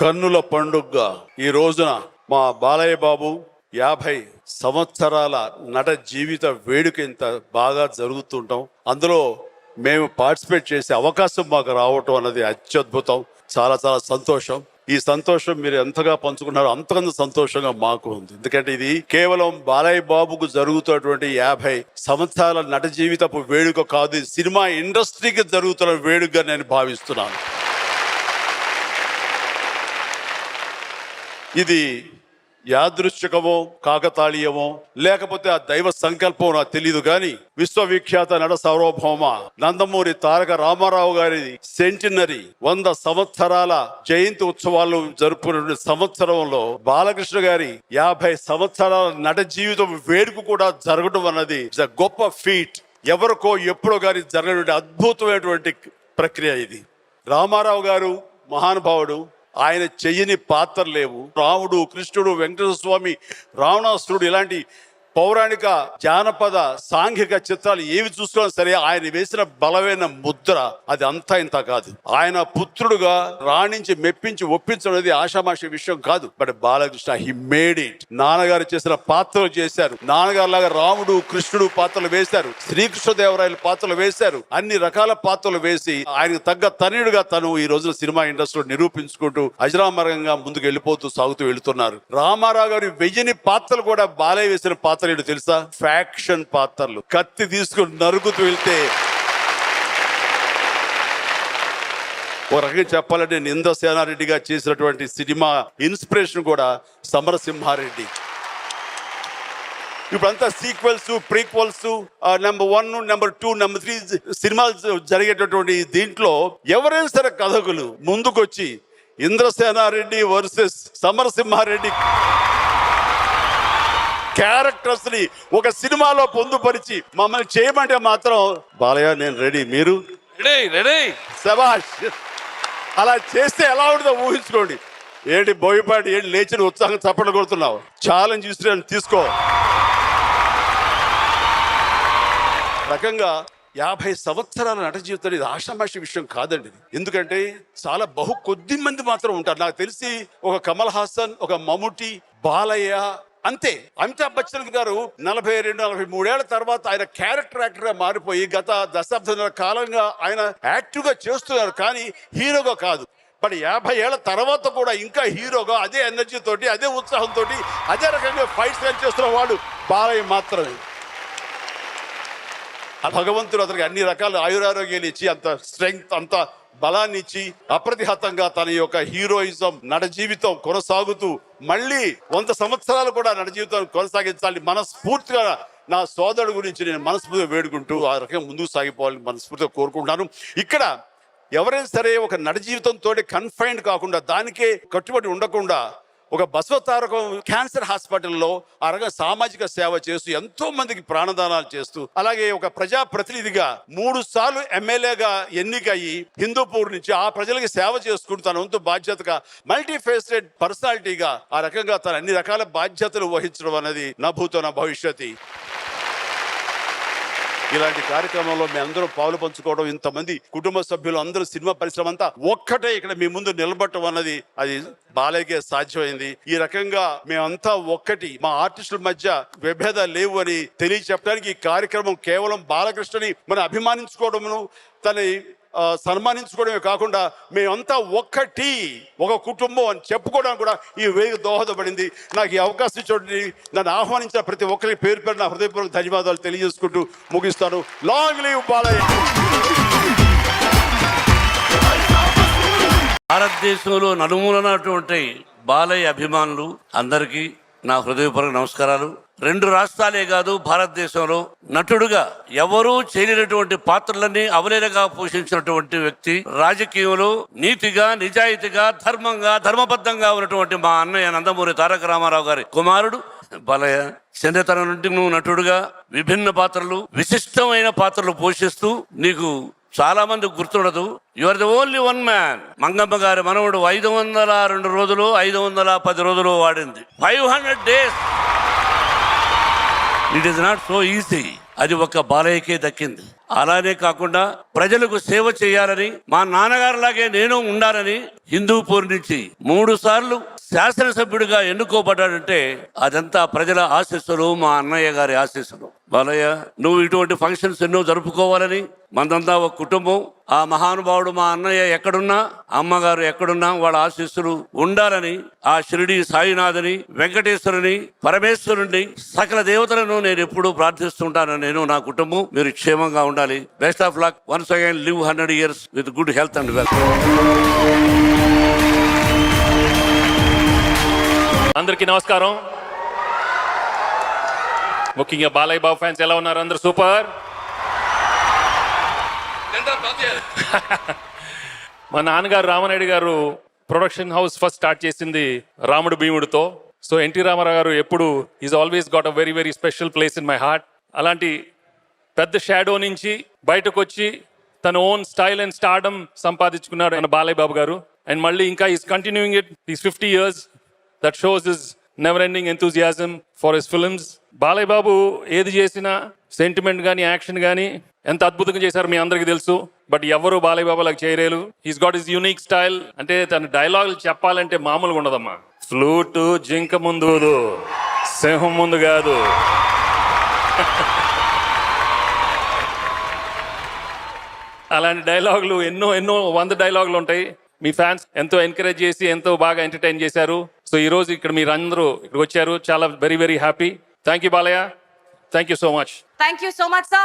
కన్నుల పండుగగా ఈ రోజున మా బాలయ్య బాబు యాభై సంవత్సరాల నట జీవిత వేడుక ఇంత బాగా జరుగుతుంటాం. అందులో మేము పార్టిసిపేట్ చేసే అవకాశం మాకు రావటం అన్నది అత్యద్భుతం. చాలా చాలా సంతోషం. ఈ సంతోషం మీరు ఎంతగా పంచుకున్నారో అంతకంత సంతోషంగా మాకు ఉంది. ఎందుకంటే ఇది కేవలం బాలయ్య బాబుకు జరుగుతున్నటువంటి యాభై సంవత్సరాల నట జీవితపు వేడుక కాదు ఇది సినిమా ఇండస్ట్రీకి జరుగుతున్న వేడుకగా నేను భావిస్తున్నాను. ఇది యాదృశ్చికమో కాకతాళీయమో లేకపోతే ఆ దైవ సంకల్పం నాకు తెలియదు కానీ విశ్వవిఖ్యాత నట సార్వభౌమ నందమూరి తారక రామారావు గారి సెంటినరీ వంద సంవత్సరాల జయంతి ఉత్సవాలు జరుపుకున్న సంవత్సరంలో బాలకృష్ణ గారి యాభై సంవత్సరాల నట జీవితం వేడుక కూడా జరగడం అన్నది is గొప్ప ఫీట్. ఎవరికో ఎప్పుడో గారి జరగటువంటి అద్భుతమైనటువంటి ప్రక్రియ ఇది. రామారావు గారు మహానుభావుడు ఆయన చెయ్యని పాత్ర లేవు రాముడు కృష్ణుడు వెంకటేశ్వర స్వామి రావణాసురుడు ఇలాంటి పౌరాణిక జానపద సాంఘిక చిత్రాలు ఏవి చూసుకున్నా సరే ఆయన వేసిన బలమైన ముద్ర అది అంతా ఇంత కాదు. ఆయన పుత్రుడుగా రాణించి మెప్పించి ఒప్పించడం అనేది ఆషామాషి విషయం కాదు. But Balakrishna he made it నాన్నగారు చేసిన పాత్రలు చేశారు. నాన్నగారు లాగా రాముడు కృష్ణుడు పాత్రలు వేశారు. శ్రీకృష్ణదేవరాయల పాత్రలు వేశారు. అన్ని రకాల పాత్రలు వేసి ఆయనకు తగ్గ తనయుడుగా తను ఈ రోజున సినిమా ఇండస్ట్రీలో నిరూపించుకుంటూ అజరామరంగా ముందుకు వెళ్ళిపోతూ సాగుతూ వెళ్తున్నారు. రామారావు గారి వెయ్యని పాత్రలు కూడా బాలయ్య వేసిన పాత్ర ఏంటో తెలుసా? ఫ్యాక్షన్ పాత్రలు. కత్తి తీసుకుని నరుకుతూ వెళ్తే ఓ రకంగా చెప్పాలంటే నింద సేనారెడ్డిగా చేసినటువంటి సినిమా ఇన్స్పిరేషన్ కూడా సమరసింహారెడ్డి. ఇప్పుడంతా sequels prequels number one number two number three సినిమాలు జరిగేటటువంటి దీంట్లో ఎవరైనా సరే కథకులు ముందుకొచ్చి ఇంద్రసేనారెడ్డి వర్సెస్ సమరసింహారెడ్డి క్యారెక్టర్స్ని ఒక సినిమాలో పొందుపరిచి మమ్మల్ని చేయమంటే మాత్రం బాలయ్య నేను రెడీ. మీరు? Ready ready. శబాష్ అలా చేస్తే ఎలా ఉంటుందో ఊహించుకోండి. ఏంటి బోయపాటి ఏంటి లేచిన ఉత్సాహం చప్పట్లు కొడుతున్నావు? ఛాలెంజ్ ఇస్తున్నాను తీసుకో. రకంగా యాభై సంవత్సరాల నట జీవితం ఇది ఆషామాషి విషయం కాదండి. ఎందుకంటే చాలా బహు కొద్ది మంది మాత్రం ఉంటారు. నాకు తెలిసి ఒక కమల్ హాసన్ ఒక మమ్ముటి బాలయ్య అంతే. అమితాబ్ బచ్చన్ గారు నలభై రెండు నలభై మూడేళ్ళ తర్వాత ఆయన క్యారెక్టర్ యాక్టర్గా మారిపోయి గత దశాబ్దాల కాలంగా ఆయన యాక్టివ్గా చేస్తున్నారు. కానీ హీరోగా కాదు. బట్ యాభై ఏళ్ళ తర్వాత కూడా ఇంకా హీరోగా అదే ఎనర్జీ తోటి అదే ఉత్సాహంతో అదే రకంగా ఫైట్స్ చేస్తున్న వాడు బాలయ్య మాత్రమే. ఆ భగవంతుడు అతనికి అన్ని రకాల ఆయురారోగ్యాలు ఇచ్చి అంత స్ట్రెంగ్త్ అంత బలాన్ని ఇచ్చి అప్రతిహతంగా తన యొక్క హీరోయిజం నడ జీవితం కొనసాగుతూ మళ్ళీ వంద సంవత్సరాలు కూడా నడ జీవితం కొనసాగించాలి మనస్ఫూర్తిగా నా సోదరుడు గురించి నేను మనస్ఫూర్తిగా వేడుకుంటూ ఆ రకంగా ముందుకు సాగిపోవాలని మనస్ఫూర్తిగా కోరుకుంటున్నాను. ఇక్కడ ఎవరైనా సరే ఒక నడ జీవితంతో కన్ఫైన్డ్ కాకుండా దానికే కట్టుబడి ఉండకుండా ఒక బసవతారకం క్యాన్సర్ హాస్పిటల్లో అరగ సామాజిక సేవ చేస్తూ ఎంతో మందికి ప్రాణదానాలు చేస్తూ అలాగే ఒక ప్రజా ప్రతినిధిగా మూడు సార్లు ఎమ్మెల్యేగా ఎన్నికయ్యి హిందూపూర్ నుంచి ఆ ప్రజలకి సేవ చేసుకుంటూ తన వంతు బాధ్యతగా మల్టీ ఫేస్టెడ్ పర్సనాలిటీగా ఆ రకంగా తన అన్ని రకాల బాధ్యతలు వహించడం అనేది నా భూతో నా భవిష్యత్ ఇలాంటి కార్యక్రమంలో మీ అందరూ పాలు పంచుకోవడం ఇంతమంది కుటుంబ సభ్యులు అందరూ సినిమా పరిశ్రమ అంతా ఒక్కటే ఇక్కడ మీ ముందు నిలబడటం అన్నది అది బాలయ్యకే సాధ్యమైంది. ఈ రకంగా మేమంతా ఒక్కటి మా ఆర్టిస్టుల మధ్య విభేదాలు లేవు అని తెలియచెప్పడానికి ఈ కార్యక్రమం కేవలం బాలకృష్ణని మనం అభిమానించుకోవడమును తన సన్మానించుకోవడమే కాకుండా మేమంతా ఒక్కటి ఒక కుటుంబం అని చెప్పుకోవడానికి కూడా ఈ వేదిక దోహదపడింది. నాకు ఈ అవకాశం చూడండి నన్ను ఆహ్వానించిన ప్రతి ఒక్కరి పేరు పేరు నా హృదయపూర్వక ధన్యవాదాలు తెలియజేసుకుంటూ ముగిస్తాను. Long live Balayya! భారతదేశంలో నలుమూలనటువంటి బాలయ్య అభిమానులు అందరికీ నా హృదయపూర్వక నమస్కారాలు. రెండు రాష్ట్రాలే కాదు భారతదేశంలో నటుడుగా ఎవరూ చేయలేనటువంటి పాత్రలన్నీ అవలేలగా పోషించినటువంటి వ్యక్తి రాజకీయంలో నీతిగా నిజాయితీగా ధర్మంగా ధర్మబద్ధంగా ఉన్నటువంటి మా అన్నయ్య నందమూరి తారక రామారావు గారి కుమారుడు. బాలయ్య చిన్నతనం నుండి నువ్వు నటుడుగా విభిన్న పాత్రలు విశిష్టమైన పాత్రలు పోషిస్తూ నీకు చాలా మంది గుర్తుండదు. You are the only one man Mangamma గారి మనవడు ఐదు వందల రెండు రోజులు ఐదు వందల పది రోజులు వాడింది. Five hundred days it is not so easy అది ఒక బాలయ్యకే దక్కింది. అలానే కాకుండా ప్రజలకు సేవ చేయాలని మా నాన్నగారు లాగే నేను ఉండాలని హిందూపూర్ నుంచి మూడు సార్లు శాసనసభ్యుడిగా ఎన్నుకోబడ్డాడంటే అదంతా ప్రజల ఆశీస్సులు మా అన్నయ్య గారి ఆశీస్సులు. బాలయ్య నువ్వు ఇటువంటి ఫంక్షన్స్ ఎన్నో జరుపుకోవాలని మనదంతా ఒక కుటుంబం ఆ మహానుభావుడు మా అన్నయ్య ఎక్కడున్నా అమ్మగారు ఎక్కడున్నా వాళ్ళ ఆశీస్సులు ఉండాలని ఆ షిరిడి సాయినాథని వెంకటేశ్వరుని పరమేశ్వరుని సకల దేవతలను నేను ఎప్పుడూ ప్రార్థిస్తుంటాను. నేను నా కుటుంబం మీరు క్షేమంగా ఉండాలి. Best of luck once again live hundred years with good health and wealth అందరికీ నమస్కారం. ముఖ్యంగా బాలయ్య బాబు ఫ్యాన్స్ ఎలా ఉన్నారు? అందరు సూపర్? మా నాన్నగారు రామనాయుడు గారు ప్రొడక్షన్ హౌస్ ఫస్ట్ స్టార్ట్ చేసింది రాముడు భీముడితో. సో ఎన్టీ రామారావు గారు ఎప్పుడు he's always got a very very special place in my heart అలాంటి పెద్ద షాడో నుంచి బయటకు వచ్చి తన ఓన్ స్టైల్ అండ్ స్టార్డమ్ సంపాదించుకున్నాడు మన బాలయ్య బాబు గారు. అండ్ మళ్ళీ ఇంకా is continuing it is fifty years that shows is never ending enthusiasm for his films Balayya Babu ఏది చేసినా సెంటిమెంట్ కానీ యాక్షన్ కానీ ఎంత అద్భుతంగా చేశారు మీ అందరికీ తెలుసు. బట్ ఎవరు బాలయ్య బాబు లాగా చేయలేరు he's got his unique style అంటే తన డైలాగులు చెప్పాలంటే మామూలుగా ఉండదమ్మా. ఫ్లూటు జింక ముందు సింహం ముందు కాదు. అలాంటి డైలాగులు ఎన్నో ఎన్నో వంద డైలాగులు ఉంటాయి. మీ ఫ్యాన్స్ ఎంతో ఎంకరేజ్ చేసి ఎంతో బాగా ఎంటర్టైన్ చేశారు. సో ఈరోజు ఇక్కడ మీరు అందరూ వచ్చారు. చాలా very very happy thank you Balayya. Thank you so much. Thank you so much, sir.